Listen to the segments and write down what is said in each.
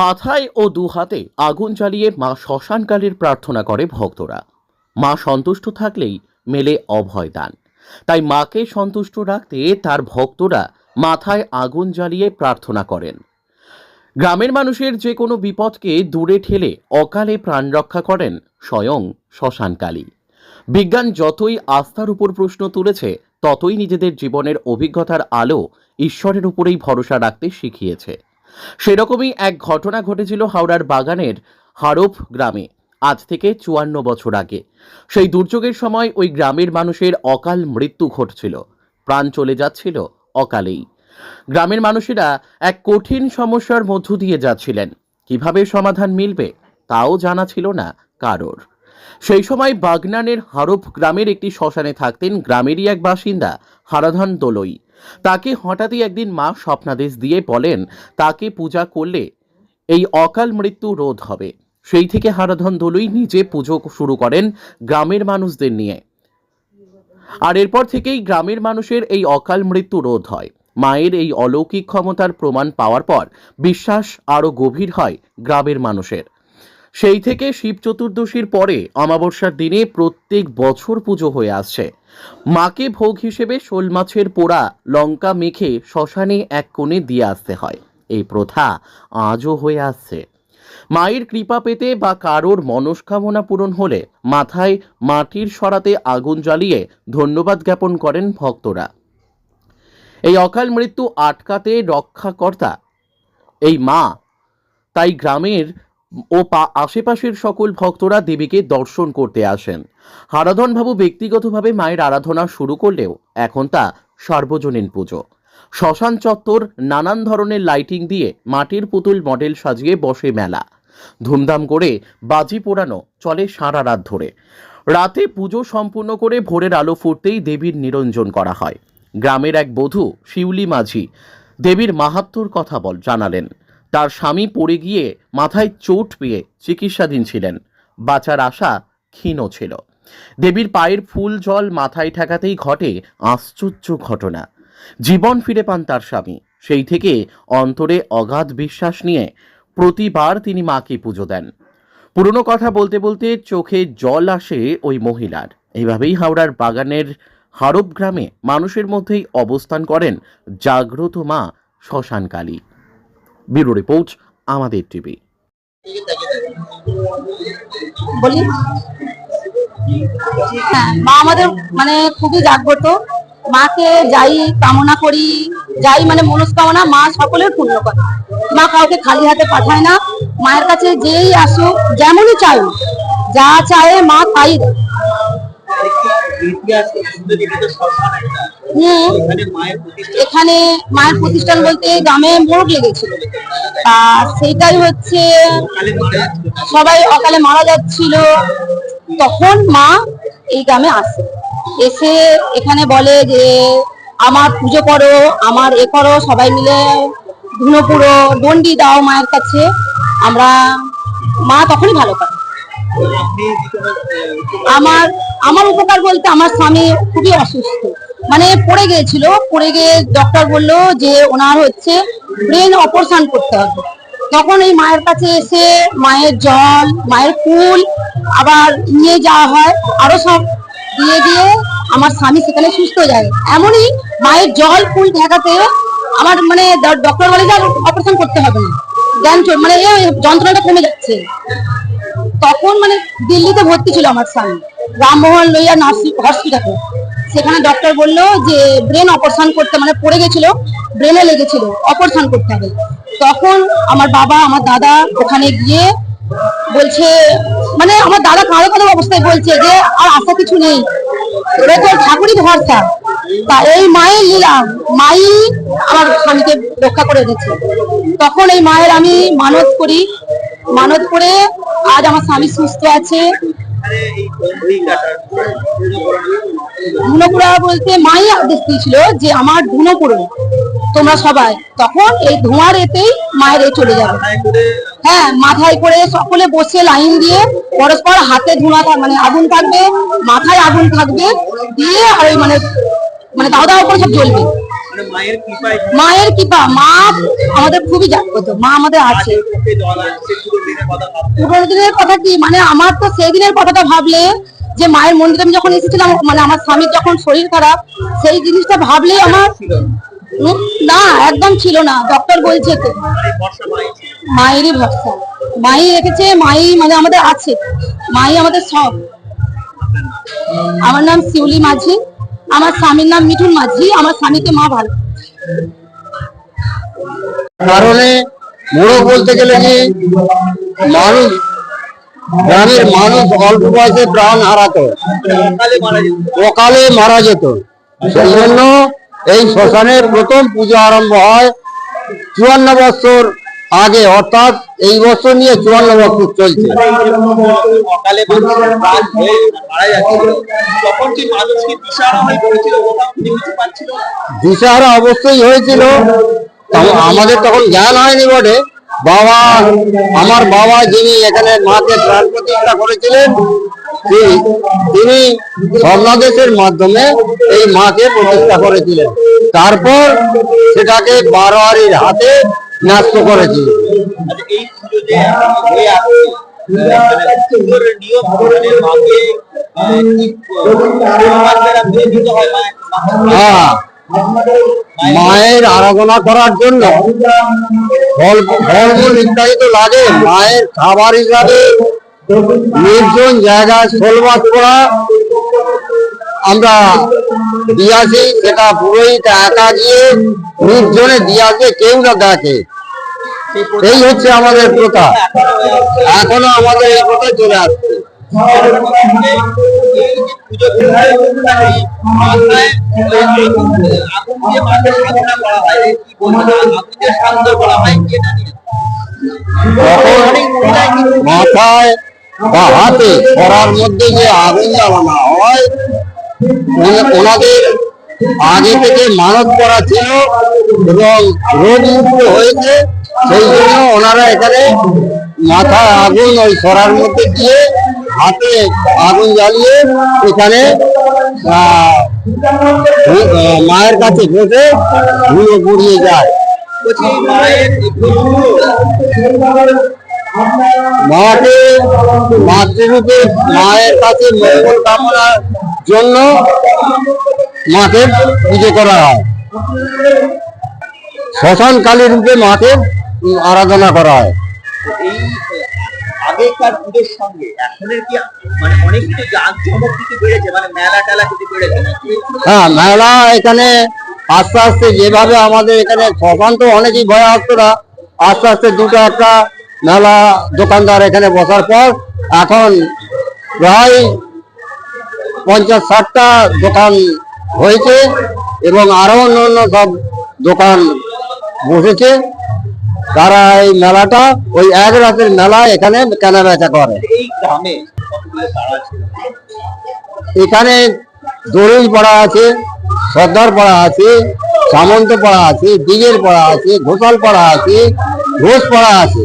মাথায় ও দু হাতে আগুন জ্বালিয়ে মা শ্মশানকালীর প্রার্থনা করে ভক্তরা। মা সন্তুষ্ট থাকলেই মেলে অভয় দান। তাই মাকে সন্তুষ্ট রাখতে তার ভক্তরা মাথায় আগুন জ্বালিয়ে প্রার্থনা করেন। গ্রামের মানুষের যে কোনো বিপদকে দূরে ঠেলে অকালে প্রাণ রক্ষা করেন স্বয়ং শ্মশানকালী বিজ্ঞান যতই আস্থার উপর প্রশ্ন তুলেছে, ততই নিজেদের জীবনের অভিজ্ঞতার আলো ঈশ্বরের উপরেই ভরসা রাখতে শিখিয়েছে। সেরকমই এক ঘটনা ঘটেছিল হাওড়ার বাগানের হারপ গ্রামে, আজ থেকে চুয়ান্ন বছর আগে। সেই দুর্যোগের সময় ওই গ্রামের মানুষের অকাল মৃত্যু ঘটছিল। প্রাণ চলে যাচ্ছিল অকালেই। গ্রামের মানুষেরা এক কঠিন সমস্যার মধ্য দিয়ে যাচ্ছিলেন। কীভাবে সমাধান মিলবে, তাও জানা ছিল না কারোর। সেই সময় বাগনানের হারপ গ্রামের একটি শ্মশানে থাকতেন গ্রামেরই এক বাসিন্দা, হারাধন দোলই। তাকে হঠাৎই একদিন মা স্বপ্নাদেশ দিয়ে বলেন, তাকে পূজা করলে এই অকাল মৃত্যু রোধ হবে। সেই থেকে হারাধন দোলই নিজে পুজো শুরু করেন গ্রামের মানুষদের নিয়ে। আর এরপর থেকেই গ্রামের মানুষের এই অকাল মৃত্যু রোধ হয়। মায়ের এই অলৌকিক ক্ষমতার প্রমাণ পাওয়ার পর বিশ্বাস আরও গভীর হয় গ্রামের মানুষের। সেই থেকে শিব চতুর্দশীর পরে অমাবস্যার দিনে প্রত্যেক বছর পুজো হয়ে আসছে। মাকে ভোগ হিসেবে শোল মাছের পোড়া, লঙ্কা মেখে শ্মশানে এক কোণে দিয়ে আসতে হয়। এই প্রথা আজও হয়ে আসছে। মায়ের কৃপা পেতে বা কারোর মনস্কামনা পূরণ হলে মাথায় মাটির সরাতে আগুন জ্বালিয়ে ধন্যবাদ জ্ঞাপন করেন ভক্তরা। এই অকাল মৃত্যু আটকাতে রক্ষাকর্তা, এই মা, তাই গ্রামের ও পা আশেপাশের সকল ভক্তরা দেবীকে দর্শন করতে আসেন। হারাধনবাবু ব্যক্তিগতভাবে মায়ের আরাধনা শুরু করলেও এখন তা সার্বজনীন পুজো। শ্মশান চত্বর নানান ধরনের লাইটিং দিয়ে মাটির পুতুল মডেল সাজিয়ে বসে মেলা। ধুমধাম করে বাজি পোড়ানো চলে সারা রাত ধরে। রাতে পুজো সম্পূর্ণ করে ভোরের আলো ফুটতেই দেবীর নিরঞ্জন করা হয়। গ্রামের এক বধূ শিউলি মাঝি দেবীর মাহাত্মর কথা বল, জানালেন। তার স্বামী পড়ে গিয়ে মাথায় চোট পেয়ে চিকিৎসাধীন ছিলেন। বাঁচার আশা ক্ষীণ ছিল। দেবীর পায়ের ফুল জল মাথায় ঠেকাতেই ঘটে আশ্চর্য ঘটনা। জীবন ফিরে পান তার স্বামী। সেই থেকে অন্তরে অগাধ বিশ্বাস নিয়ে প্রতিবার তিনি মাকে পুজো দেন। পুরনো কথা বলতে বলতে চোখে জল আসে ওই মহিলার। এইভাবেই হাওড়ার বাগানের হারব গ্রামে মানুষের মধ্যেই অবস্থান করেন জাগ্রত মা শ্মশানকালী ব্যুরো রিপোর্ট, আমাদের টিভি। বলি? হ্যাঁ মা আমাদের মানে খুবই জাগ্রত। মাকে যাই কামনা করি, যাই মানে মনস্কামনা, মা সকলের পূর্ণ করে। মা কাউকে খালি হাতে পাঠায় না। মায়ের কাছে যেই আসুক, যেমনই চাই, যা চায় মা তাই দেয়। এখানে মায়ের প্রতিষ্ঠান। বলতে গ্রামে মোড়ক লেগেছিল। আর সেইটাই হচ্ছে সবাই অকালে মারা যাচ্ছিল। তখন মা এই গ্রামে আসে। এসে এখানে বলে যে আমার পুজো করো আমার এ করো সবাই মিলে ধুনো পুরো দণ্ডি দাও মায়ের কাছে। আমরা মা তখনই ভালো আহ, আমার আমার উপকার বলতে আমার স্বামী খুবই অসুস্থ। মানে পড়ে গিয়েছিল, পড়ে গিয়ে ডক্টর বলল যে ওনার হচ্ছে ব্রেন অপারেশন করতে হবে। তখন এই মায়ের কাছে এসে মায়ের জল, মায়ের ফুল আবার নিয়ে যাওয়া হয়, আরও সব দিয়ে দিয়ে আমার স্বামী সেখানে সুস্থ হয়ে যায়। এমনই মায়ের জল, ফুল ঠেকাতে আমার মানে ডক্টর বলে যে অপারেশন করতে হবে না। জ্ঞান মানে এই যন্ত্রণাটা কমে যাচ্ছে। তখন মানে দিল্লিতে ভর্তি ছিল আমার স্বামী। রামমোহন লইয়া নার্সিং হসপিটালে সেখানে ডক্টর বলল যে ব্রেন অপারেশন করতে মানে পড়ে গেছিল ব্রেনে লেগেছিল অপারেশন করতে হবে। তখন আমার বাবা, আমার দাদা ওখানে গিয়ে বলছে মানে আমার দাদা কারও কারও অবস্থায় বলছে যে, আর আশা কিছু নেই। এটা তো ঠাকুরই ভরসা। তা এই মায়ের লীলা, মাই আমার স্বামীকে রক্ষা করে দিচ্ছে তখন এই মায়ের আমি মানত করি। মানত করে আজ আমার স্বামী সুস্থ আছে। ধুনোপুরা বলতে মাই আদেশ দিয়েছিল যে আমার ধুনো পুরো তোমরা সবাই। তখন এই ধোঁয়ার এতেই মায়ের এ চলে যাবে। হ্যাঁ মাথায় করে সকলে বসে লাইন দিয়ে পরস্পর হাতে ধোঁয়া থাক- মানে আগুন থাকবে মাথায় আগুন থাকবে দিয়ে আর ওই মানে মানে দাও দাও করে সব জ্বলবে। মানে মায়ের কৃপায় কৃপা। মা আমাদের খুবই জাগ্রত। মা আমাদের আছে। পুরোনো দিনের কথা কি? মানে আমার তো সেই দিনের কথাটা ভাবলে যে মায়ের মন্দিরে আমি যখন এসেছিলাম মানে আমার স্বামীর যখন শরীর খারাপ সেই জিনিসটা ভাবলেই আমার না। একদম ছিল না। ডক্টর বলছে তো। মানে। মায়েরই ভরসা। মাই রেখেছে মাই মানে আমাদের আছে। মাই আমাদের সব। আমার নাম শিউলি মাঝি। আমার স্বামীর নাম মিঠুন মাঝি, আমার স্বামীকে মা ভালো। কারণে মোড়ক বলতে গেলে কি, মানুষ, গ্রামের মানুষ অল্প বয়সে প্রাণ হারাতো সকালে মারা যেত। সেই জন্য এই শ্মশানের প্রথম পুজো আরম্ভ হয় চুয়ান্ন বছর আগে অর্থাৎ এই বছর নিয়ে চুয়ান্ন বছর চলছে। দিশাহারা অবশ্যই হয়েছিল। আমাদের তখন জ্ঞান হয়নি বটে। বাবা আমার বাবা যিনি এখানে মাকে প্রাণ প্রতিষ্ঠা করেছিলেন তিনি- তিনি স্বর্ণাদেশের মাধ্যমে এই মাকে প্রতিষ্ঠা করেছিলেন। তারপর সেটাকে বারোয়ারির হাতে ন্যস্ত এখন হয়ে, মায়ের আরাধনা করার জন্য ফল ফলমূল ইত্যাদি তো লাগে। মায়ের খাবার হিসাবে নির্জন জায়গায় শোলমাছ করা আমরা দিয়ে আসি সেটা পুরোহিত একা গিয়ে নির্জনে দিয়ে কেউ না দেখে। এই হচ্ছে আমাদের প্রথা। এখনও আমাদের এই প্রথা চলে আসছে। মাথায় বা হাতে করার মধ্যে যে আগুন জ্বালানো হয় ওনাদের আগে থেকে মানত করা ছিল এবং রোগ মুক্ত হয়েছে। সেই জন্য ওনারা এখানে মাথায় আগুন ওই সরার মধ্যে দিয়ে হাতে আগুন জ্বালিয়ে এখানে মায়ের কাছে বসে ধুয়ে গুড়িয়ে যায়। মাকে মাতৃরূপে মায়ের কাছে মঙ্গল কামনার জন্য মাকে পুজো করা হয়। শ্মশান কালী রূপে মাকে আরাধনা করা হয়। আগেকার পুজোর সঙ্গে এখনের কি মানে অনেক কিছু জাঁকজমক কিছু বেড়েছে? মানে মেলা টেলা কিছু বেড়েছে হ্যাঁ মেলা এখানে আস্তে আস্তে যেভাবে আমাদের এখানে শ্মশান তো অনেকই ভয় আসতো না আস্তে আস্তে দুটো একটা মেলা দোকানদার এখানে বসার পর এখন প্রায় পঞ্চাশ ষাটটা দোকান হয়েছে এবং আরও অন্য অন্য সব দোকান বসেছে। তারা এই মেলাটা ওই এক রাতের মেলা এখানে কেনা বেচা করে। এখানে দরুই পাড়া আছে সর্দার পাড়া আছে সামন্ত পাড়া আছে দিগের পড়া আছে ঘোষাল পাড়া আছে ঘোষ পড়া আছে।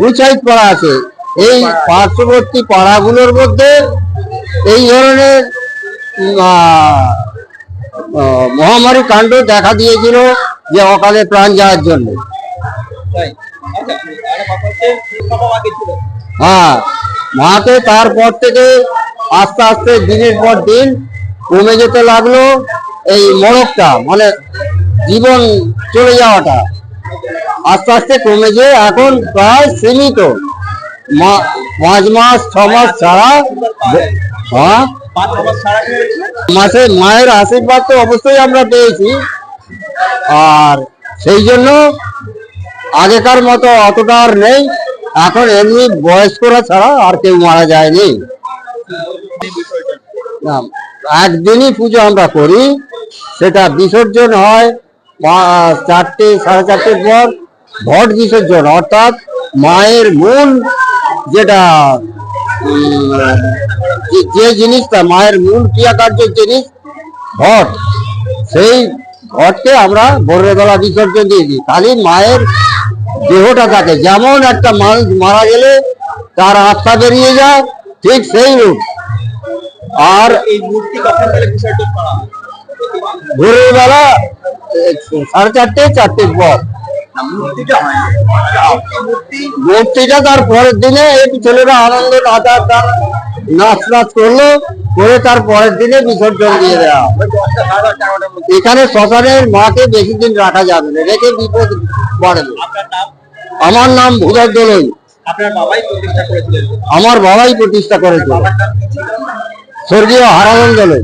গুচাইত পাড়া আছে। এই পার্শ্ববর্তী পাড়াগুলোর মধ্যে এই ধরনের মহামারী কাণ্ড দেখা দিয়েছিল যে অকালে প্রাণ যাওয়ার জন্য। আচ্ছা হ্যাঁ মাকে তারপর থেকে আস্তে আস্তে দিনের পর দিন কমে যেতে লাগল এই মরকটা মানে জীবন চলে যাওয়াটা। আস্তে আস্তে কমে যে এখন প্রায় সীমিত। পাঁচ মাস ছ মাস ছাড়া হ্যাঁ? মাসে মায়ের আশীর্বাদ তো অবশ্যই আমরা পেয়েছি। আর সেই জন্য আগেকার মতো অতটা আর নেই। এখন এমনি বয়স্করা ছাড়া আর কেউ মারা যায়নি। না, একদিনই পুজো আমরা করি। সেটা বিসর্জন হয় চারটে সাড়ে চারটের পর ভট বিসর্জন। অর্থাৎ মায়ের মূল যেটা যে- যে জিনিসটা মায়ের মূল ক্রিয়াকার্যের জিনিস ঘট সেই ঘটকে আমরা ভোরবেলা বিসর্জন দিয়ে দিই খালি মায়ের দেহটা থাকে। যেমন একটা মানুষ মারা গেলে তার আত্মা বেরিয়ে যায় ঠিক সেই রূপ। আর এই বিসর্জন? ভোরের বেলা সাড়ে চারটে চারটের পর। মূর্তিটা তার পরের দিনে একটু ছেলেরা আনন্দ গান নাচ নাচ করল করে তার পরের দিনে বিসর্জন দিয়ে দেওয়া এখানে শ্মশানের মাকে বেশি দিন রাখা যাবে না রেখে বিপদ বাড়বে। আমার নাম ভূধর দোলই বাবাই প্রতিষ্ঠা করেছিলেন? আমার বাবাই প্রতিষ্ঠা করেছিল স্বর্গীয় হারানন্দ দোলই